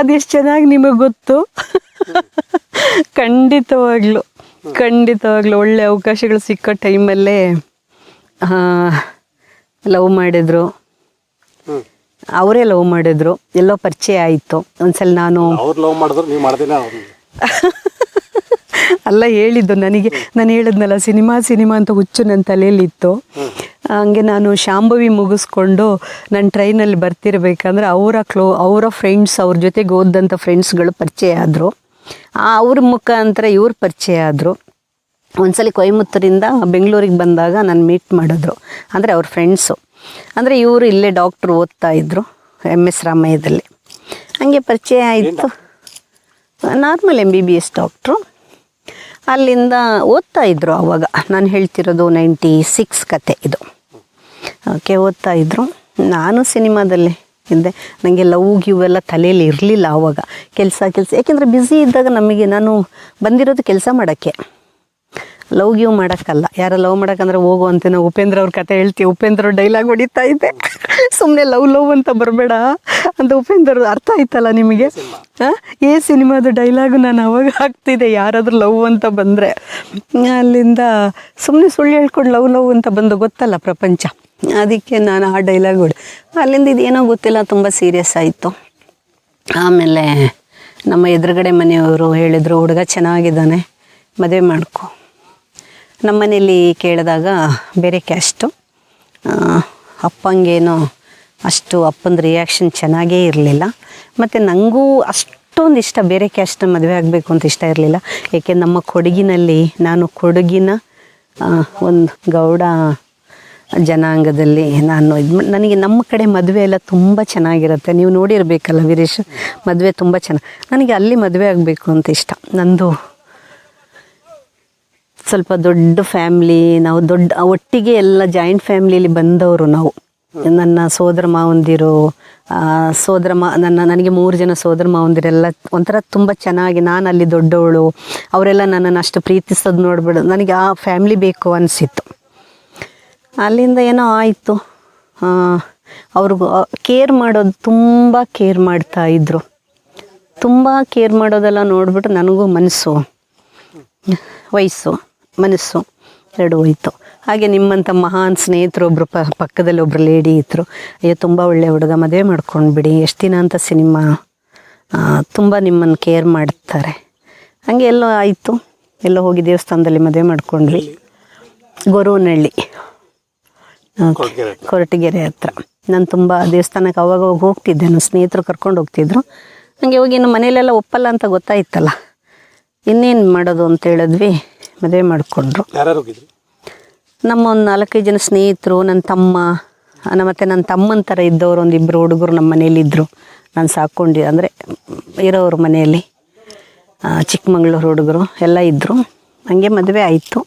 ಅದೆಷ್ಟು ಚೆನ್ನಾಗಿ ನಿಮಗೆ ಗೊತ್ತು? ಖಂಡಿತವಾಗ್ಲು ಖಂಡಿತವಾಗ್ಲು ಒಳ್ಳೆ ಅವಕಾಶಗಳು ಸಿಕ್ಕೋ ಟೈಮಲ್ಲೇ ಲವ್ ಮಾಡಿದ್ರು. ಅವರೇ ಲವ್ ಮಾಡಿದ್ರು ಎಲ್ಲೋ ಪರಿಚಯ ಆಯಿತು. ಒಂದ್ಸಲ ನಾನು ಲವ್ ಮಾಡಿದ್ರು ಅಲ್ಲ ಹೇಳಿದ್ದು ನನಗೆ ನಾನು ಹೇಳಿದ್ನಲ್ಲ ಸಿನಿಮಾ ಸಿನಿಮಾ ಅಂತ ಹುಚ್ಚು ನನ್ನ ತಲೆಯಲ್ಲಿತ್ತು. ಹಂಗೆ ನಾನು ಶಾಂಭವಿ ಮುಗಿಸ್ಕೊಂಡು ನಾನು ಟ್ರೈನಲ್ಲಿ ಬರ್ತಿರ್ಬೇಕಂದ್ರೆ ಅವರ ಕ್ಲೋ, ಅವರ ಫ್ರೆಂಡ್ಸ್ ಅವ್ರ ಜೊತೆಗೆ ಓದಂಥ ಫ್ರೆಂಡ್ಸ್ಗಳು ಪರಿಚಯ ಆದರು. ಅವ್ರ ಮುಖಾಂತರ ಇವ್ರು ಪರಿಚಯ ಆದರು. ಒಂದ್ಸಲಿ ಕೊಯಮತ್ತೂರಿಂದ ಬೆಂಗಳೂರಿಗೆ ಬಂದಾಗ ನಾನು ಮೀಟ್ ಮಾಡಿದ್ರು. ಅಂದರೆ ಅವ್ರ ಫ್ರೆಂಡ್ಸು ಅಂದರೆ ಇವರು ಇಲ್ಲೇ ಡಾಕ್ಟ್ರು ಓದ್ತಾ ಇದ್ದರು ಎಂ ಎಸ್ ರಾಮಯ್ಯದಲ್ಲಿ. ಹಂಗೆ ಪರಿಚಯ ಆಯಿತು. Normal M B B S doctor ಅಲ್ಲಿಂದ ಓದ್ತಾ ಇದ್ರು ಅವಾಗ. ನಾನು ಹೇಳ್ತಿರೋದು ನೈಂಟಿ ಸಿಕ್ಸ್ ಕತೆ ಇದು. ಓಕೆ, ಓದ್ತಾ ಇದ್ದರು ನಾನು ಸಿನಿಮಾದಲ್ಲಿ ಹಿಂದೆ ನನಗೆ ಲವ್, ಗಿವ್ ಎಲ್ಲ ತಲೆಯಲ್ಲಿ ಇರಲಿಲ್ಲ ಆವಾಗ. ಕೆಲಸ ಕೆಲಸ. ಯಾಕೆಂದರೆ ಬ್ಯುಸಿ ಇದ್ದಾಗ ನಮಗೆ ನಾನು ಬಂದಿರೋದು ಕೆಲಸ ಮಾಡೋಕ್ಕೆ. ಲವ್, ಗಿವ್ ಮಾಡೋಕ್ಕಲ್ಲ. ಯಾರ ಲವ್ ಮಾಡೋಕ್ಕಂದ್ರೆ ಹೋಗು ಅಂತ ನಾವು ಉಪೇಂದ್ರ ಅವ್ರ ಕತೆ ಹೇಳ್ತೀವಿ. ಉಪೇಂದ್ರ ಡೈಲಾಗ್ ಹೊಡಿತಾ ಇದ್ದೆ ಸುಮ್ಮನೆ ಲವ್ ಲವ್ ಅಂತ ಬರಬೇಡ ಅಂತ ಉಪೇಂದ್ರ ಅರ್ಥ ಆಯ್ತಲ್ಲ ನಿಮಗೆ? ಹಾಂ ಏ ಸಿನಿಮಾದ ಡೈಲಾಗು ನಾನು ಅವಾಗ ಹಾಕ್ತಿದ್ದೆ. ಯಾರಾದರೂ ಲವ್ ಅಂತ ಬಂದರೆ. ಅಲ್ಲಿಂದ ಸುಮ್ಮನೆ ಸುಳ್ಳು ಹೇಳ್ಕೊಂಡು ಲವ್ ಲವ್ ಅಂತ ಬಂದು ಗೊತ್ತಲ್ಲ ಪ್ರಪಂಚ. ಅದಕ್ಕೆ ನಾನು ಆ ಡೈಲಾಗ್ ಹೊಡೆ. ಅಲ್ಲಿಂದ ಇದೇನೋ ಗೊತ್ತಿಲ್ಲ, ತುಂಬ ಸೀರಿಯಸ್ ಆಯಿತು. ಆಮೇಲೆ ನಮ್ಮ ಎದುರುಗಡೆ ಮನೆಯವರು ಹೇಳಿದರು, ಹುಡುಗ ಚೆನ್ನಾಗಿದ್ದಾನೆ, ಮದುವೆ ಮಾಡ್ಕೊ. ನಮ್ಮ ಮನೇಲಿ ಕೇಳಿದಾಗ ಬೇರೆ ಕ್ಯಾಸ್ಟು ಅಪ್ಪಂಗೇನೋ ಅಷ್ಟು ಅಪ್ಪನ ರಿಯಾಕ್ಷನ್ ಚೆನ್ನಾಗೇ ಇರಲಿಲ್ಲ. ಮತ್ತು ನನಗೂ ಅಷ್ಟೊಂದು ಇಷ್ಟ, ಬೇರೆ ಕ್ಯಾಸ್ಟ್ ಮದುವೆ ಆಗಬೇಕು ಅಂತ ಇಷ್ಟ ಇರಲಿಲ್ಲ. ಏಕೆ, ನಮ್ಮ ಕೊಡಗಿನಲ್ಲಿ ನಾನು ಕೊಡಗಿನ ಒಂದು ಗೌಡ ಜನಾಂಗದಲ್ಲಿ ನಾನು ಇದು ನನಗೆ ನಮ್ಮ ಕಡೆ ಮದುವೆ ಎಲ್ಲ ತುಂಬ ಚೆನ್ನಾಗಿರುತ್ತೆ. ನೀವು ನೋಡಿರಬೇಕಲ್ಲ ವೀರೇಶ್, ಮದುವೆ ತುಂಬ ಚೆನ್ನಾಗಿ ನನಗೆ ಅಲ್ಲಿ ಮದುವೆ ಆಗಬೇಕು ಅಂತ ಇಷ್ಟ. ನಂದು ಸ್ವಲ್ಪ ದೊಡ್ಡ ಫ್ಯಾಮ್ಲಿ, ನಾವು ದೊಡ್ಡ, ಒಟ್ಟಿಗೆ ಎಲ್ಲ ಜಾಯಿಂಟ್ ಫ್ಯಾಮ್ಲಿಲಿ ಬಂದವರು ನಾವು. ನನ್ನ ಸೋದರ ಮಾವಂದಿರು ಸೋದರ ಮಾ, ನನ್ನ, ನನಗೆ ಮೂರು ಜನ ಸೋದರ ಮಾವಂದಿರೆಲ್ಲ ಒಂಥರ ತುಂಬ ಚೆನ್ನಾಗಿ ನಾನು ಅಲ್ಲಿ ದೊಡ್ಡವಳು. ಅವರೆಲ್ಲ ನನ್ನನ್ನು ಅಷ್ಟು ಪ್ರೀತಿಸೋದು ನೋಡ್ಬಿಡು, ನನಗೆ ಆ ಫ್ಯಾಮ್ಲಿ ಬೇಕು ಅನಿಸಿತ್ತು. ಅಲ್ಲಿಂದ ಏನೋ ಆಯಿತು. ಅವ್ರಿಗೂ ಕೇರ್ ಮಾಡೋದು ತುಂಬ ಕೇರ್ ಮಾಡ್ತಾ ಇದ್ರು. ತುಂಬ ಕೇರ್ ಮಾಡೋದೆಲ್ಲ ನೋಡ್ಬಿಟ್ಟು ನನಗೂ ಮನಸ್ಸು, ವಯಸ್ಸು, ಮನಸ್ಸು ಎರಡು ಹೋಯ್ತು. ಹಾಗೆ ನಿಮ್ಮಂಥ ಮಹಾನ್ ಸ್ನೇಹಿತರು ಒಬ್ಬರು ಪ, ಪಕ್ಕದಲ್ಲಿ ಒಬ್ಬರು ಲೇಡಿ ಇದ್ದರು ಅಯ್ಯೋ, ತುಂಬ ಒಳ್ಳೆ ಹುಡುಗ, ಮದುವೆ ಮಾಡ್ಕೊಂಡ್ಬಿಡಿ ಎಷ್ಟು ದಿನ ಅಂತ ಸಿನಿಮಾ ತುಂಬ ನಿಮ್ಮನ್ನು ಕೇರ್ ಮಾಡ್ತಾರೆ. ಹಾಗೆ ಎಲ್ಲೋ ಆಯಿತು. ಎಲ್ಲೋ ಹೋಗಿ ದೇವಸ್ಥಾನದಲ್ಲಿ ಮದುವೆ ಮಾಡ್ಕೊಂಡ್ವಿ. ಗೊರವನಹಳ್ಳಿ. ಕೊರಟಗೆರೆ. ಹತ್ರ. ನಾನು ತುಂಬ ದೇವಸ್ಥಾನಕ್ಕೆ ಅವಾಗ ಅವಾಗ ಹೋಗ್ತಿದ್ದೆ. ನಾನು ಸ್ನೇಹಿತರು ಕರ್ಕೊಂಡು ಹೋಗ್ತಿದ್ರು. ನನಗೆ ಹೋಗಿ ಇನ್ನು ಮನೇಲೆಲ್ಲ ಒಪ್ಪಲ್ಲ ಅಂತ ಗೊತ್ತಾಯ್ತಲ್ಲ. ಇನ್ನೇನು ಮಾಡೋದು ಅಂತ ಹೇಳಿದ್ವಿ. ಮದುವೆ ಮಾಡಿಕೊಂಡ್ರು. ನಮ್ಮ ಒಂದು ನಾಲ್ಕೈದು ಜನ ಸ್ನೇಹಿತರು ನನ್ನ ತಮ್ಮ ಮತ್ತು ನನ್ನ ತಮ್ಮನ ಥರ ಇದ್ದವರು ಒಂದು ಇಬ್ಬರು ಹುಡುಗರು ನಮ್ಮ ಮನೇಲಿ ಇದ್ದರು ನಾನು ಸಾಕೊಂಡು ಅಂದರೆ ಇರೋವ್ರ ಮನೆಯಲ್ಲಿ ಚಿಕ್ಕಮಂಗ್ಳೂರು ಹುಡುಗರು ಎಲ್ಲ ಇದ್ದರು ಹಂಗೆ ಮದುವೆ ಆಯಿತು.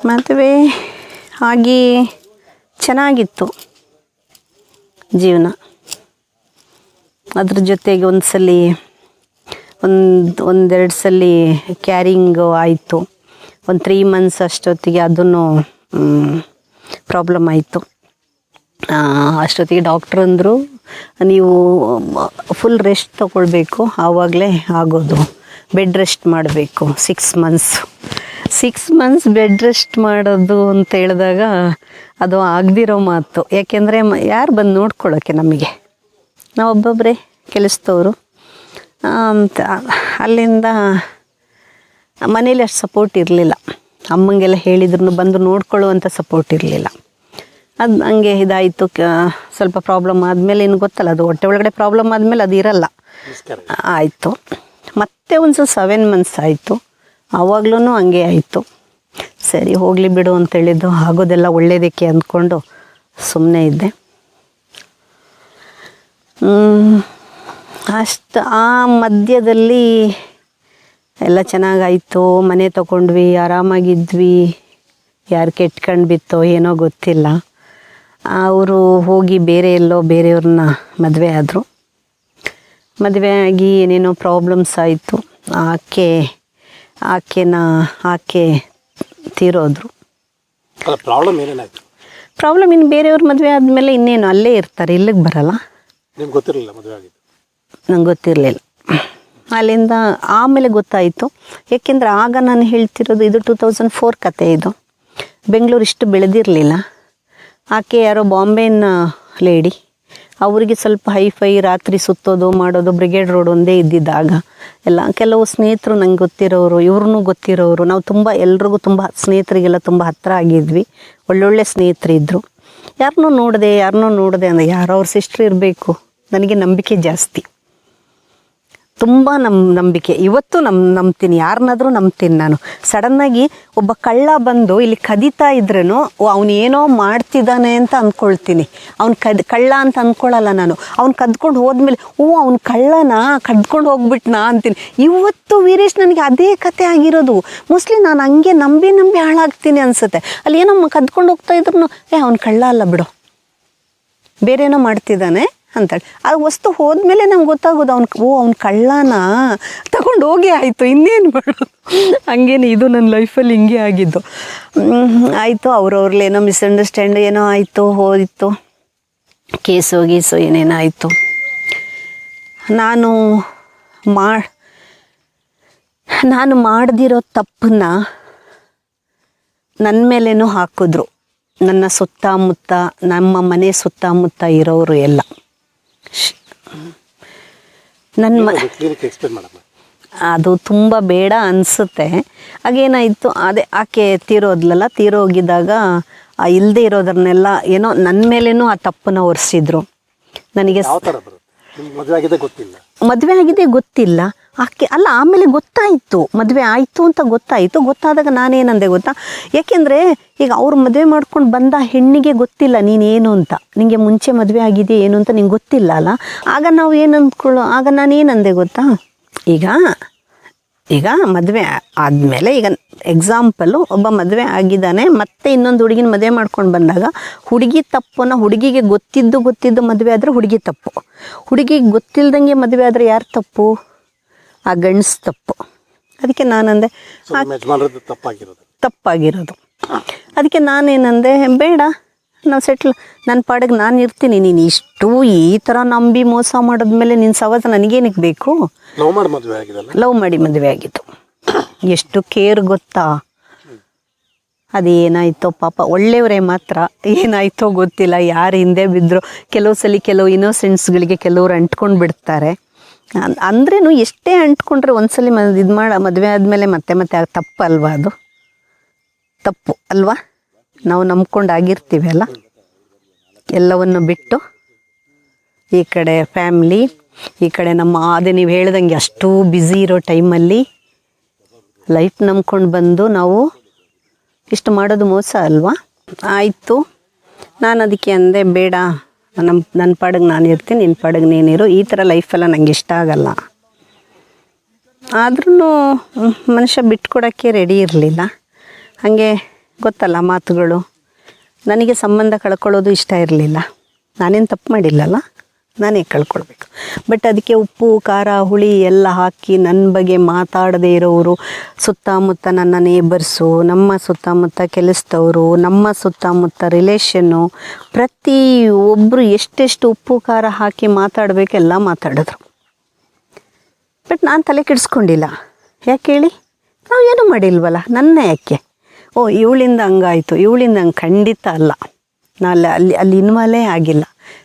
ಮದುವೆ ಆಗಿ ಚೆನ್ನಾಗಿತ್ತು ಜೀವನ. ಅದ್ರ ಜೊತೆಗೆ ಒಂದು ಸಲ ಒಂದು, ಒಂದೆರಡು ಸಲ ಕ್ಯಾರಿಂಗು ಆಯಿತು. ಒಂದು ತ್ರೀ ಮಂತ್ಸ್ ಅಷ್ಟೊತ್ತಿಗೆ ಅದನ್ನು ಪ್ರಾಬ್ಲಮ್ ಆಯಿತು. ಅಷ್ಟೊತ್ತಿಗೆ ಡಾಕ್ಟ್ರ್ ಅಂದರು, ನೀವು ಫುಲ್ ರೆಸ್ಟ್ ತಗೊಳ್ಬೇಕು, ಆವಾಗಲೇ ಆಗೋದು. ಬೆಡ್ ರೆಸ್ಟ್ ಮಾಡಬೇಕು six months six months bed rest ಮಾಡೋದು ಅಂತ ಹೇಳಿದಾಗ ಅದು ಆಗದಿರೋ ಮಾತು. ಯಾಕೆಂದರೆ ಯಾರು ಬಂದು ನೋಡ್ಕೊಳ್ಳೋಕ್ಕೆ ನಮಗೆ? ನಾವು ಒಬ್ಬೊಬ್ಬರೇ ಕೆಲಸದವರು ಅಂತ ಅಲ್ಲಿಂದ ಮನೇಲಿ ಅಷ್ಟು ಸಪೋರ್ಟ್ ಇರಲಿಲ್ಲ. ಅಮ್ಮಂಗೆಲ್ಲ ಹೇಳಿದ್ರು ಬಂದು ನೋಡ್ಕೊಳ್ಳುವಂಥ ಸಪೋರ್ಟ್ ಇರಲಿಲ್ಲ. ಅದು ಹಂಗೆ ಇದಾಯಿತು. ಸ್ವಲ್ಪ ಪ್ರಾಬ್ಲಮ್ ಆದಮೇಲೆ ಇನ್ನು ಗೊತ್ತಲ್ಲ ಅದು ಹೊಟ್ಟೆ ಒಳಗಡೆ ಪ್ರಾಬ್ಲಮ್ ಆದಮೇಲೆ ಅದು ಇರಲ್ಲ. ಆಯಿತು. ಮತ್ತೆ ಒಂದು ಸೆವೆನ್ ಮಂತ್ಸ್ ಆಯಿತು. ಆವಾಗ್ಲೂ ಹಂಗೆ ಆಯಿತು. ಸರಿ, ಹೋಗಲಿ ಬಿಡು ಅಂತೇಳಿದ್ದು ಆಗೋದೆಲ್ಲ ಒಳ್ಳೇದಕ್ಕೆ ಅಂದ್ಕೊಂಡು ಸುಮ್ಮನೆ ಇದ್ದೆ. ಅಷ್ಟು, ಆ ಮಧ್ಯದಲ್ಲಿ ಎಲ್ಲ ಚೆನ್ನಾಗಾಯಿತು. ಮನೆ ತಗೊಂಡ್ವಿ ಆರಾಮಾಗಿದ್ವಿ. ಯಾರು ಕೆಟ್ಕೊಂಡು ಬಿತ್ತೋ ಏನೋ ಗೊತ್ತಿಲ್ಲ. ಅವರು ಹೋಗಿ ಬೇರೆ ಎಲ್ಲೋ ಬೇರೆಯವ್ರನ್ನ ಮದುವೆ ಆದರು. ಮದುವೆ ಆಗಿ ಏನೇನೋ ಪ್ರಾಬ್ಲಮ್ಸ್ ಆಯಿತು. ಆಕೆ ಆಕೆನ ಆಕೆ ತೀರೋದ್ರು. ಪ್ರಾಬ್ಲಮ್ ಏನೇನಾಯ್ತು ಪ್ರಾಬ್ಲಮ್ ಇನ್ನು ಬೇರೆಯವ್ರ ಮದುವೆ ಆದಮೇಲೆ ಇನ್ನೇನು ಅಲ್ಲೇ ಇರ್ತಾರೆ ಇಲ್ಲಿಗೆ ಬರಲ್ಲ. ನಿಮ್ಗೆ ಗೊತ್ತಿರಲಿಲ್ಲ ಮದುವೆ ಆಗಿದ್ದು? ನಂಗೆ ಗೊತ್ತಿರಲಿಲ್ಲ. ಅಲ್ಲಿಂದ ಆಮೇಲೆ ಗೊತ್ತಾಯಿತು. ಏಕೆಂದರೆ ಆಗ ನಾನು ಹೇಳ್ತಿರೋದು ಇದು ಟೂ ತೌಸಂಡ್ ಫೋರ್ ಕತೆ ಇದು. ಬೆಂಗಳೂರು ಇಷ್ಟು ಬೆಳೆದಿರಲಿಲ್ಲ. ಆಕೆ ಯಾರೋ ಬಾಂಬೆನ ಲೇಡಿ ಅವರಿಗೆ ಸ್ವಲ್ಪ ಹೈಫೈ ರಾತ್ರಿ ಸುತ್ತೋದು ಮಾಡೋದು ಬ್ರಿಗೇಡ್ ರೋಡ್ ಒಂದೇ ಇದ್ದಿದ್ದಾಗ. ಎಲ್ಲ ಕೆಲವು ಸ್ನೇಹಿತರು ನಂಗೆ ಗೊತ್ತಿರೋರು ಇವ್ರನ್ನೂ ಗೊತ್ತಿರೋರು. ನಾವು ತುಂಬ ಎಲ್ರಿಗೂ ತುಂಬ ಸ್ನೇಹಿತರಿಗೆಲ್ಲ ತುಂಬ ಹತ್ತಿರ ಆಗಿದ್ವಿ. ಒಳ್ಳೊಳ್ಳೆ ಸ್ನೇಹಿತರಿದ್ದರು ಯಾರನ್ನೂ ನೋಡಿದೆ ಯಾರನ್ನೂ ನೋಡಿದೆ ಅಂದರೆ ಯಾರೋ ಅವ್ರ ಸಿಸ್ಟ್ರ್ ಇರಬೇಕು. ನನಗೆ ನಂಬಿಕೆ ಜಾಸ್ತಿ. ತುಂಬ ನಮ್ಮ ನಂಬಿಕೆ. ಇವತ್ತು ನಮ್ಮ ನಂಬ್ತೀನಿ. ಯಾರನ್ನಾದರೂ ನಂಬ್ತೀನಿ ನಾನು. ಸಡನ್ನಾಗಿ ಒಬ್ಬ ಕಳ್ಳ ಬಂದು ಇಲ್ಲಿ ಕದೀತಾ ಇದ್ರೂ ಅವನು ಏನೋ ಮಾಡ್ತಿದ್ದಾನೆ ಅಂತ ಅಂದ್ಕೊಳ್ತೀನಿ ಅವ್ನು ಕದ್, ಕಳ್ಳ ಅಂತ ಅಂದ್ಕೊಳ್ಳಲ್ಲ ನಾನು. ಅವ್ನು ಕದ್ಕೊಂಡು ಹೋದ್ಮೇಲೆ, ಓ, ಅವ್ನು ಕಳ್ಳನ? ಕದ್ಕೊಂಡು ಹೋಗ್ಬಿಟ್ನಾ ಅಂತೀನಿ. ಇವತ್ತು ವೀರೇಶ್ ನನಗೆ ಅದೇ ಕತೆ ಆಗಿರೋದು. ಮೋಸ್ಟ್ಲಿ ನಾನು ಹಂಗೆ ನಂಬಿ ನಂಬಿ ಹಾಳಾಗ್ತೀನಿ ಅನ್ಸುತ್ತೆ. ಅಲ್ಲಿ ಏನೋ ಕದ್ಕೊಂಡು ಹೋಗ್ತಾ ಇದ್ರು ಏ, ಅವ್ನು ಕಳ್ಳ ಅಲ್ಲ ಬಿಡು. ಬೇರೇನೋ ಮಾಡ್ತಿದ್ದಾನೆ. ಅಂತಾಳೆ. ಆ ವಸ್ತು ಹೋದ್ಮೇಲೆ ನಮ್ಗೆ ಗೊತ್ತಾಗೋದು ಅವ್ನು ಓ, ಅವ್ನ ಕಳ್ಳನ? ತಗೊಂಡು ಹೋಗಿ ಆಯಿತು, ಇನ್ನೇನು ಮಾಡೋದು? ಹಂಗೇನು ಇದು ನನ್ನ ಲೈಫಲ್ಲಿ ಹಿಂಗೆ ಆಗಿದ್ದು. ಆಯಿತು ಅವ್ರವ್ರಲ್ಲೇನೋ ಮಿಸ್ಅಂಡರ್ಸ್ಟ್ಯಾಂಡ್ ಏನೋ ಆಯಿತು, ಹೋಯಿತು. ಕೇಸು, ಗೀಸು ಏನೇನೋ ಆಯಿತು. ನಾನು ಮಾ, ನಾನು ಮಾಡ್ದಿರೋ ತಪ್ಪನ್ನ ನನ್ನ ಮೇಲೇನೂ ಹಾಕಿದ್ರು. ನನ್ನ ಸುತ್ತಮುತ್ತ, ನಮ್ಮ ಮನೆ ಸುತ್ತಮುತ್ತ ಇರೋರು ಎಲ್ಲ. ನನ್ನ ಮ ಅದು ತುಂಬ ಬೇಡ ಅನಿಸುತ್ತೆ. ಆಗೇನಾಯಿತು ಅದೇ ಆಕೆ ತೀರೋದ್ಲಲ್ಲ ತೀರೋಗಿದ್ದಾಗ ಆ ಇಲ್ಲದೆ ಇರೋದನ್ನೆಲ್ಲ ಏನೋ ನನ್ನ ಮೇಲೇನು ಆ ತಪ್ಪನ್ನ ಒರೆಸಿದ್ರು. ನನಗೆ ಮದುವೆ ಆಗಿದೆ ಗೊತ್ತಿಲ್ಲ. ಆಕೆ ಅಲ್ಲ, ಆಮೇಲೆ ಗೊತ್ತಾಯಿತು, ಮದುವೆ ಆಯಿತು ಅಂತ ಗೊತ್ತಾಯಿತು. ಗೊತ್ತಾದಾಗ ನಾನೇನಂದೆ ಗೊತ್ತಾ? ಯಾಕೆಂದರೆ ಈಗ ಅವ್ರು ಮದುವೆ ಮಾಡ್ಕೊಂಡು ಬಂದ ಹೆಣ್ಣಿಗೆ ಗೊತ್ತಿಲ್ಲ, ನೀನೇನು ಅಂತ. ನಿಮಗೆ ಮುಂಚೆ ಮದುವೆ ಆಗಿದೆ ಏನು ಅಂತ ನಿಂಗೆ ಗೊತ್ತಿಲ್ಲ ಅಲ್ಲ? ಆಗ ನಾವು ಏನು ಅಂದ್ಕೊಳ್ಳೋ ಆಗ ನಾನೇನಂದೆ ಗೊತ್ತಾ? ಈಗ ಈಗ ಮದುವೆ ಆದಮೇಲೆ ಈಗ ಎಕ್ಸಾಂಪಲು ಒಬ್ಬ ಮದುವೆ ಆಗಿದ್ದಾನೆ, ಮತ್ತೆ ಇನ್ನೊಂದು ಹುಡುಗಿನ ಮದುವೆ ಮಾಡ್ಕೊಂಡು ಬಂದಾಗ ಹುಡುಗಿ ತಪ್ಪನ್ನ ಹುಡುಗಿಗೆ ಗೊತ್ತಿದ್ದು ಗೊತ್ತಿದ್ದು ಮದುವೆ ಆದರೆ ಹುಡುಗಿ ತಪ್ಪು. ಹುಡುಗಿಗೆ ಗೊತ್ತಿಲ್ದಂಗೆ ಮದುವೆ ಆದರೆ ಯಾರು ತಪ್ಪು? ಆ ಗಂಡ್ಸ್ ತಪ್ಪು. ಅದಕ್ಕೆ ನಾನಂದೆ ತಪ್ಪಾಗಿರೋದು. ತಪ್ಪಾಗಿರೋದು. ಅದಕ್ಕೆ ನಾನೇನಂದೆ ಬೇಡ ನಾವು ಸೆಟ್ಲ್ ನನ್ನ ಪಾಡಿಗೆ ನಾನು ಇರ್ತೀನಿ ನೀನು ಇಷ್ಟು ಈ ಥರ ನಂಬಿ ಮೋಸ ಮಾಡಿದ್ಮೇಲೆ ನಿನ್ನ ಸವಾಸ ನನಗೇನಕ್ಕೆ ಬೇಕು? ಲವ್ ಮಾಡಿ ಮದುವೆ ಆಗಿದೆ ಲವ್ ಮಾಡಿ ಮದುವೆ ಆಗಿತ್ತು ಎಷ್ಟು ಕೇರ್ ಗೊತ್ತಾ? ಅದೇನಾಯ್ತೋ ಪಾಪ ಒಳ್ಳೆಯವರೇ ಮಾತ್ರ. ಏನಾಯ್ತೋ ಗೊತ್ತಿಲ್ಲ ಯಾರು ಹಿಂದೆ ಬಿದ್ದರು ಕೆಲವು ಸಲ ಕೆಲವು ಇನ್ನೋಸೆಂಟ್ಸ್ಗಳಿಗೆ ಕೆಲವರು ಅಂಟ್ಕೊಂಡು ಬಿಡ್ತಾರೆ. ಅಂದ್ರೇನು ಎಷ್ಟೇ ಅಂಟ್ಕೊಂಡ್ರೆ ಒಂದ್ಸಲಿ ಮ, ಇದು ಮಾಡ, ಮದುವೆ ಆದಮೇಲೆ ಮತ್ತೆ ಮತ್ತೆ ತಪ್ಪು ಅಲ್ವಾ ಅದು? ತಪ್ಪು ಅಲ್ವಾ? ನಾವು ನಂಬ್ಕೊಂಡು ಆಗಿರ್ತೀವಿ ಅಲ್ಲ? ಎಲ್ಲವನ್ನು ಬಿಟ್ಟು ಈ ಕಡೆ ಫ್ಯಾಮ್ಲಿ, ಈ ಕಡೆ ನಮ್ಮ ಅದೇ ನೀವು ಹೇಳ್ದಂಗೆ ಅಷ್ಟು ಬ್ಯುಸಿ ಇರೋ ಟೈಮಲ್ಲಿ ಲೈಫ್ ನಂಬ್ಕೊಂಡು ಬಂದು ನಾವು ಇಷ್ಟು ಮಾಡೋದು ಮೋಸ ಅಲ್ವಾ? ಆಯಿತು. ನಾನು ಅದಕ್ಕೆ ಅಂದೆ, ಬೇಡ. ನಮ್ಮ ನನ್ನ ಪಾಡಿಗೆ ನಾನು ಇರ್ತೀನಿ ನಿನ್ನ ಪಾಡಿಗೆ ನೀನಿರು ಈ ಥರ ಲೈಫೆಲ್ಲ ನನಗೆ ಇಷ್ಟ ಆಗಲ್ಲ. ಆದ್ರೂ ಮನುಷ್ಯ ಬಿಟ್ಕೊಡೋಕ್ಕೆ ರೆಡಿ ಇರಲಿಲ್ಲ. ಹಾಗೆ ಗೊತ್ತಲ್ಲ ಮಾತುಗಳು. ನನಗೆ ಸಂಬಂಧ ಕಳ್ಕೊಳ್ಳೋದು ಇಷ್ಟ ಇರಲಿಲ್ಲ. ನಾನೇನು ತಪ್ಪು ಮಾಡಿಲ್ಲಲ್ಲ? ನಾನೇ ಕಳ್ಕೊಳ್ಬೇಕು. ಬಟ್ ಅದಕ್ಕೆ ಉಪ್ಪು, ಖಾರ, ಹುಳಿ ಎಲ್ಲ ಹಾಕಿ ನನ್ನ ಬಗ್ಗೆ ಮಾತಾಡದೇ ಇರೋರು ಸುತ್ತಮುತ್ತ ನನ್ನ ನೇಬರ್ಸು ನಮ್ಮ ಸುತ್ತಮುತ್ತ ಕೆಲಸದವರು, ನಮ್ಮ ಸುತ್ತಮುತ್ತ ರಿಲೇಷನ್ನು ಪ್ರತಿ ಒಬ್ಬರು ಎಷ್ಟೆಷ್ಟು ಉಪ್ಪು, ಖಾರ ಹಾಕಿ ಮಾತಾಡಬೇಕೆಲ್ಲ ಮಾತಾಡಿದ್ರು. ಬಟ್ ನಾನು ತಲೆ ಕೆಡಿಸ್ಕೊಂಡಿಲ್ಲ. ಯಾಕೆ ಹೇಳಿ? ನಾವು ಏನೂ ಮಾಡಿಲ್ವಲ್ಲ? ನನ್ನ ಯಾಕೆ? ಓ, ಇವಳಿಂದ ಹಂಗಾಯಿತು. ಇವಳಿಂದ ಹಂಗೆ ಖಂಡಿತ ಅಲ್ಲ. ನಾನು ಅಲ್ಲಿ ಅಲ್ಲಿ ಇನ್ವಾಲೇ ಆಗಿಲ್ಲ.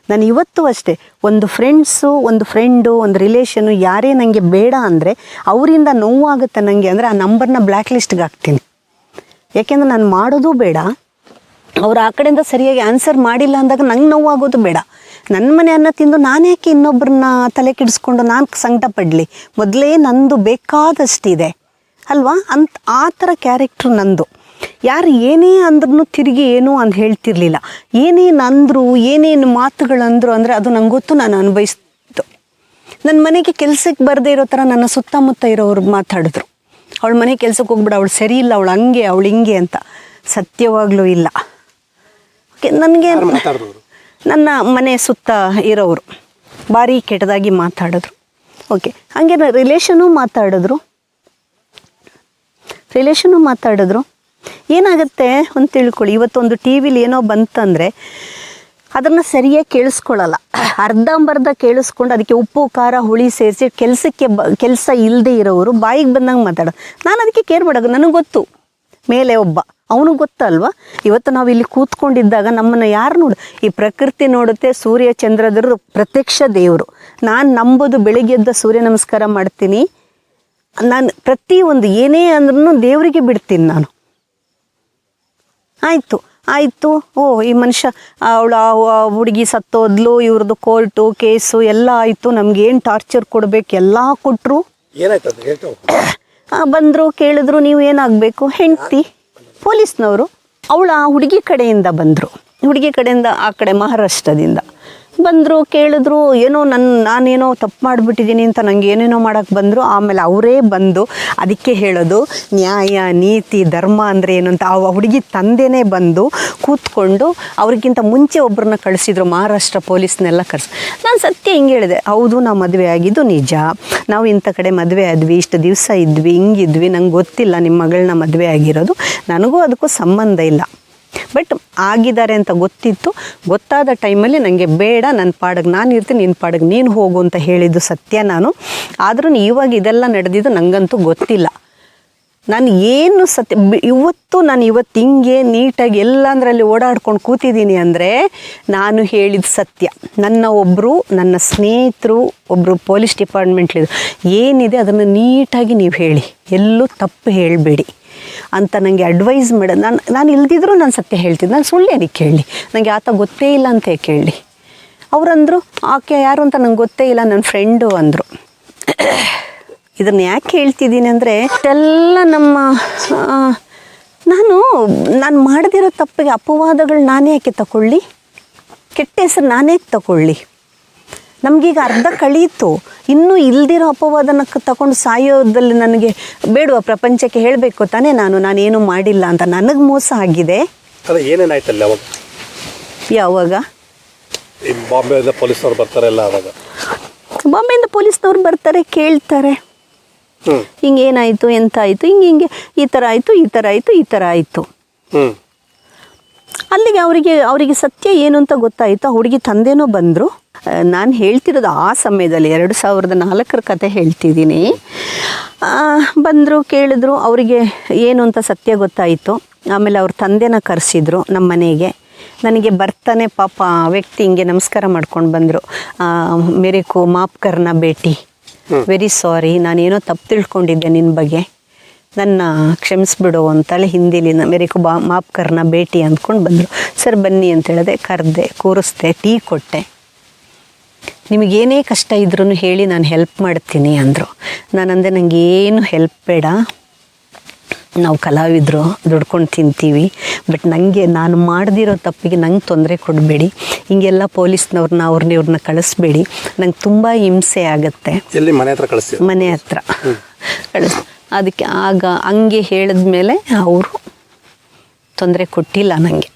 ನಾನು ಇವತ್ತು ಅಷ್ಟೇ, ಒಂದು ಫ್ರೆಂಡ್ಸು ಒಂದು ಫ್ರೆಂಡು ಒಂದು ರಿಲೇಷನು ಯಾರೇ ನನಗೆ ಬೇಡ ಅಂದರೆ ಅವರಿಂದ ನೋವಾಗುತ್ತೆ ನನಗೆ ಅಂದರೆ ಆ ನಂಬರ್ನ ಬ್ಲ್ಯಾಕ್ ಲಿಸ್ಟ್ಗೆ ಹಾಕ್ತೀನಿ. ಯಾಕೆಂದ್ರೆ ನಾನು ಮಾಡೋದು ಬೇಡ, ಅವ್ರು ಆ ಕಡೆಯಿಂದ ಸರಿಯಾಗಿ ಆನ್ಸರ್ ಮಾಡಿಲ್ಲ ಅಂದಾಗ ನಂಗೆ ನೋವಾಗೋದು ಬೇಡ. ನನ್ನ ಮನೆ ಅನ್ನ ತಿಂದು ನಾನು ಯಾಕೆ ಇನ್ನೊಬ್ಬರನ್ನ ತಲೆ ಕೆಡಿಸ್ಕೊಂಡು ನಾನು ಸಂಕಟ ಪಡಲಿ ಮೊದಲೇ ನಂದು ಬೇಕಾದಷ್ಟಿದೆ. ಅಲ್ವಾ? ಅಂತ ಆ ಥರ ಕ್ಯಾರೆಕ್ಟ್ರ್ ನಂದು. ಯಾರು ಏನೇ ಅಂದ್ರೂ ತಿರುಗಿ ಏನು ಅಂತ ಹೇಳ್ತಿರ್ಲಿಲ್ಲ. ಏನೇನು ಅಂದರು ಏನೇನು ಮಾತುಗಳಂದ್ರು ಅಂದರೆ ಅದು ನಂಗೆ ಗೊತ್ತು ನಾನು ಅನುಭವಿಸ್ತು. ನನ್ನ ಮನೆಗೆ ಕೆಲಸಕ್ಕೆ ಬರದೇ ಇರೋ ಥರ ನನ್ನ ಸುತ್ತಮುತ್ತ ಇರೋರು ಮಾತಾಡಿದ್ರು. ಅವಳ ಮನೆ ಕೆಲಸಕ್ಕೆ ಹೋಗ್ಬಿಡ ಅವಳು ಸರಿ ಇಲ್ಲ ಅವಳು ಹಂಗೆ ಅವಳು ಹಿಂಗೆ ಅಂತ. ಸತ್ಯವಾಗ್ಲೂ ಇಲ್ಲ. ನನಗೆ ನನ್ನ ಮನೆ ಸುತ್ತ ಇರೋರು ಭಾರಿ ಕೆಟ್ಟದಾಗಿ ಮಾತಾಡಿದ್ರು. ಓಕೆ ಹಾಗೆ ರಿಲೇಷನು ಮಾತಾಡಿದ್ರು. ರಿಲೇಷನು ಮಾತಾಡಿದ್ರು. ಏನಾಗುತ್ತೆ ಅಂತ ತಿಳ್ಕೊಳ್ಳಿ. ಇವತ್ತೊಂದು ಟಿ ವಿಲಿ ಏನೋ ಬಂತಂದರೆ ಅದನ್ನು ಸರಿಯಾಗಿ ಕೇಳಿಸ್ಕೊಳ್ಳಲ್ಲ. ಅರ್ಧಂಬರ್ಧ ಕೇಳಿಸ್ಕೊಂಡು ಅದಕ್ಕೆ ಉಪ್ಪು, ಖಾರ, ಹುಳಿ ಸೇರಿಸಿ ಕೆಲಸಕ್ಕೆ ಬ, ಕೆಲಸ ಇಲ್ಲದೆ ಇರೋರು ಬಾಯಿಗೆ ಬಂದಂಗೆ ಮಾತಾಡೋದು. ನಾನು ಅದಕ್ಕೆ ಕೇರ್ ಮಾಡೋದು, ನನಗೆ ಗೊತ್ತು. ಮೇಲೆ ಒಬ್ಬ. ಅವನು ಗೊತ್ತಲ್ವ? ಇವತ್ತು ನಾವು ಇಲ್ಲಿ ಕೂತ್ಕೊಂಡಿದ್ದಾಗ ನಮ್ಮನ್ನು ಯಾರು ನೋಡು, ಈ ಪ್ರಕೃತಿ ನೋಡುತ್ತೆ, ಸೂರ್ಯ ಚಂದ್ರದರು ಪ್ರತ್ಯಕ್ಷ ದೇವರು. ನಾನು ನಂಬೋದು ಬೆಳಿಗ್ಗೆ ಎದ್ದ ಸೂರ್ಯ ನಮಸ್ಕಾರ ಮಾಡ್ತೀನಿ. ನಾನು ಪ್ರತಿಯೊಂದು ಏನೇ ಅಂದ್ರೂ ದೇವರಿಗೆ ಬಿಡ್ತೀನಿ ನಾನು. ಆಯಿತು ಆಯಿತು. ಓ ಈ ಮನುಷ್ಯ ಅವಳು ಆ ಹುಡುಗಿ ಸತ್ತೋದ್ಲು ಇವ್ರದ್ದು ಕೋರ್ಟು ಕೇಸು ಎಲ್ಲ ಆಯಿತು. ನಮ್ಗೇನು ಟಾರ್ಚರ್ ಕೊಡ್ಬೇಕು? ಎಲ್ಲ ಕೊಟ್ಟರು ಬಂದರು ಕೇಳಿದ್ರು ನೀವು ಏನಾಗಬೇಕು? ಹೆಂಡತಿ ಪೊಲೀಸ್ನವರು ಅವಳು ಆ ಹುಡುಗಿ ಕಡೆಯಿಂದ ಬಂದರು. ಹುಡುಗಿ ಕಡೆಯಿಂದ ಆ ಕಡೆ ಮಹಾರಾಷ್ಟ್ರದಿಂದ. ಬಂದರು, ಕೇಳಿದ್ರು, ಏನೋ ನನ್ನ ನಾನೇನೋ ತಪ್ಪು ಮಾಡಿಬಿಟ್ಟಿದ್ದೀನಿ ಅಂತ ನಂಗೆ ಏನೇನೋ ಮಾಡೋಕ್ಕೆ ಬಂದರು, ಆಮೇಲೆ ಅವರೇ ಬಂದು ಅದಕ್ಕೆ ಹೇಳೋದು, ನ್ಯಾಯ, ನೀತಿ, ಧರ್ಮ ಅಂದರೆ ಏನು ಅಂತ ಆ ಹುಡುಗಿ ತಂದೆನೇ ಬಂದು ಕೂತ್ಕೊಂಡು ಅವ್ರಿಗಿಂತ ಮುಂಚೆ ಒಬ್ಬರನ್ನ ಕಳಿಸಿದ್ರು, ಮಹಾರಾಷ್ಟ್ರ ಪೊಲೀಸ್ನೆಲ್ಲ ಕರೆಸ್. ನಾನು ಸತ್ಯ ಹಿಂಗೆ ಹೇಳಿದೆ, ಹೌದು ನಾವು ಮದುವೆ ಆಗಿದ್ದು ನಿಜ. ನಾವು ಇಂಥ ಕಡೆ ಮದುವೆ ಆದ್ವಿ, ಇಷ್ಟು ದಿವಸ ಇದ್ವಿ, ಹಿಂಗಿದ್ವಿ, ನಂಗೆ ಗೊತ್ತಿಲ್ಲ ನಿಮ್ಮ ಮಗಳನ್ನ ಮದುವೆ ಆಗಿರೋದು. ನನಗೂ ಅದಕ್ಕೂ ಸಂಬಂಧ ಇಲ್ಲ. ಬಟ್ ಆಗಿದ್ದಾರೆ ಅಂತ ಗೊತ್ತಿತ್ತು. ಗೊತ್ತಾದ ಟೈಮಲ್ಲಿ ನನಗೆ ಬೇಡ ನನ್ನ ಪಾಡಿಗೆ ನಾನು ಇರ್ತೀನಿ ನಿನ್ನ ಪಾಡಿಗೆ ನೀನು ಹೋಗು ಅಂತ ಹೇಳಿದ್ದು ಸತ್ಯ ನಾನು. ಆದರೂ ಇವಾಗ ಇದೆಲ್ಲ ನಡೆದಿದ್ದು ನನಗಂತೂ ಗೊತ್ತಿಲ್ಲ. ನಾನು ಏನು ಸತ್ಯ ಇವತ್ತು ನಾನು ಇವತ್ತು ಹಿಂಗೆ ನೀಟಾಗಿ ಎಲ್ಲಂದ್ರಲ್ಲಿ ಓಡಾಡ್ಕೊಂಡು ಕೂತಿದ್ದೀನಿ ಅಂದರೆ ನಾನು ಹೇಳಿದ ಸತ್ಯ. ನನ್ನ ಒಬ್ಬರು ನನ್ನ ಸ್ನೇಹಿತರು ಒಬ್ಬರು ಪೊಲೀಸ್ ಡಿಪಾರ್ಟ್ಮೆಂಟ್ಲಿದ್ರು, ಏನಿದೆ ಅದನ್ನು ನೀಟಾಗಿ ನೀವು ಹೇಳಿ. ಎಲ್ಲೂ ತಪ್ಪು ಹೇಳಬೇಡಿ. ಅಂತ ನನಗೆ ಅಡ್ವೈಸ್ ಮಾಡ. ನಾನು ನಾನು ಇಲ್ದಿದ್ರೂ ನಾನು ಸತ್ಯ ಹೇಳ್ತಿದ್ದೆ ನಾನು ಸುಳ್ಳು ಕೇಳಿ? ನನಗೆ ಆತ ಗೊತ್ತೇ ಇಲ್ಲ ಅಂತ ಯಾಕೆ ಹೇಳಿ? ಅವರಂದರು, ಆಕೆ ಯಾರು ಅಂತ ನಂಗೆ ಗೊತ್ತೇ ಇಲ್ಲ ನನ್ನ ಫ್ರೆಂಡು ಅಂದರು. ಇದನ್ನು ಯಾಕೆ ಹೇಳ್ತಿದ್ದೀನಿ ಅಂದರೆ ಎಲ್ಲ ನಮ್ಮ ನಾನು ನಾನು ಮಾಡದಿರೋ ತಪ್ಪಿಗೆ ಅಪವಾದಗಳು ನಾನೇ ಯಾಕೆ ತಗೊಳ್ಳಿ ಕೆಟ್ಟ ಹೆಸರು ನಾನೇ ತಗೊಳ್ಳಿ ನಮಗೀಗ ಅರ್ಧ ಕಳೀತು. ಇನ್ನೂ ಇಲ್ದಿರೋ ಅಪವಾದನ ಕ- ತಗೊಂಡು ಸಾಯೋದಲ್ಲಿ ನನಗೆ ಬೇಡುವ ಪ್ರಪಂಚಕ್ಕೆ ಹೇಳಬೇಕು ತಾನೇ ನಾನು ನಾನೇನು ಮಾಡಿಲ್ಲ ಅಂತ. ನನಗೆ ಮೋಸ ಆಗಿದೆ. ಅದೇ ಏನೇನಾಯ್ತಲ್ಲ ಅವಾಗ? ಯಾವಾಗ? ಈ ಬಾಂಬೆಯಿಂದ ಪೊಲೀಸ್ನವ್ರು ಬರ್ತಾರೆ ಎಲ್ಲ ಅವಾಗ ಬಾಂಬೆಯಿಂದ ಪೊಲೀಸ್ನವ್ರು ಬರ್ತಾರೆ ಕೇಳ್ತಾರೆ. ಹ್ಞೂ ಹಿಂಗೇನಾಯಿತು ಎಂತ ಆಯಿತು ಹಿಂಗೆ ಹಿಂಗೆ ಈ ಥರ ಆಯಿತು ಈ ಥರ ಆಯಿತು ಈ ಥರ ಆಯಿತು. ಅಲ್ಲಿಗೆ ಅವರಿಗೆ ಅವರಿಗೆ ಸತ್ಯ ಏನು ಅಂತ ಗೊತ್ತಾಯಿತು. ಆ ಹುಡುಗಿ ತಂದೆನೂ ಬಂದರು. ನಾನು ಹೇಳ್ತಿರೋದು ಆ ಸಮಯದಲ್ಲಿ ಎರಡು ಸಾವಿರದ ನಾಲ್ಕರ ಕತೆ ಹೇಳ್ತಿದ್ದೀನಿ. ಬಂದರು ಕೇಳಿದ್ರು ಅವರಿಗೆ ಏನು ಅಂತ ಸತ್ಯ ಗೊತ್ತಾಯಿತು. ಆಮೇಲೆ ಅವ್ರ ತಂದೆನ ಕರೆಸಿದ್ರು ನಮ್ಮ ಮನೆಗೆ. ನನಗೆ ಬರ್ತಾನೆ ಪಾಪ ವ್ಯಕ್ತಿ ಹಿಂಗೆ ನಮಸ್ಕಾರ ಮಾಡ್ಕೊಂಡು ಬಂದರು. ಮೇರೆಕು ಮಾಪ್ಕರ್ನ ಭೇಟಿ ವೆರಿ ಸಾರಿ ನಾನೇನೋ ತಪ್ಪು ತಿಳ್ಕೊಂಡಿದ್ದೆ ನಿನ್ನ ಬಗ್ಗೆ. ನನ್ನ ಕ್ಷಮಿಸ್ಬಿಡು ಅಂತೇಳಿ ಹಿಂದಿಲಿ ಮೇರೆಕು ಬಾ ಮಾಪ್ಕರ್ನ ಭೇಟಿ ಅಂದ್ಕೊಂಡು ಬಂದರು. ಸರ್ ಬನ್ನಿ ಅಂತ ಹೇಳಿದೆ. ಕರೆದೆ ಕೂರಿಸ್ದೆ ಟೀ ಕೊಟ್ಟೆ. ನಿಮಗೇನೇ ಕಷ್ಟ ಇದ್ರೂ ಹೇಳಿ ನಾನು ಹೆಲ್ಪ್ ಮಾಡ್ತೀನಿ ಅಂದರು. ನಾನಂದೆ ನನಗೆ ಏನು ಹೆಲ್ಪ್ ಬೇಡ. ನಾವು ಕಲಾವಿದರು ದುಡ್ಕೊಂಡು ತಿಂತೀವಿ. ಬಟ್ ನನಗೆ ನಾನು ಮಾಡದಿರೋ ತಪ್ಪಿಗೆ ನಂಗೆ ತೊಂದರೆ ಕೊಡಬೇಡಿ. ಹಿಂಗೆಲ್ಲ ಪೊಲೀಸ್ನವ್ರನ್ನ ಅವ್ರನ್ನ ಇವ್ರನ್ನ ಕಳಿಸ್ಬೇಡಿ. ನಂಗೆ ತುಂಬ ಹಿಂಸೆ ಆಗುತ್ತೆ. ಮನೆ ಹತ್ರ ಕಳಿಸ್ತೀವಿ ಮನೆ ಹತ್ರ. ಕಳಿಸ್ ಅದಕ್ಕೆ ಆಗ ಹಂಗೆ ಹೇಳಿದ್ಮೇಲೆ ಅವರು ತೊಂದರೆ ಕೊಟ್ಟಿಲ್ಲ ನನಗೆ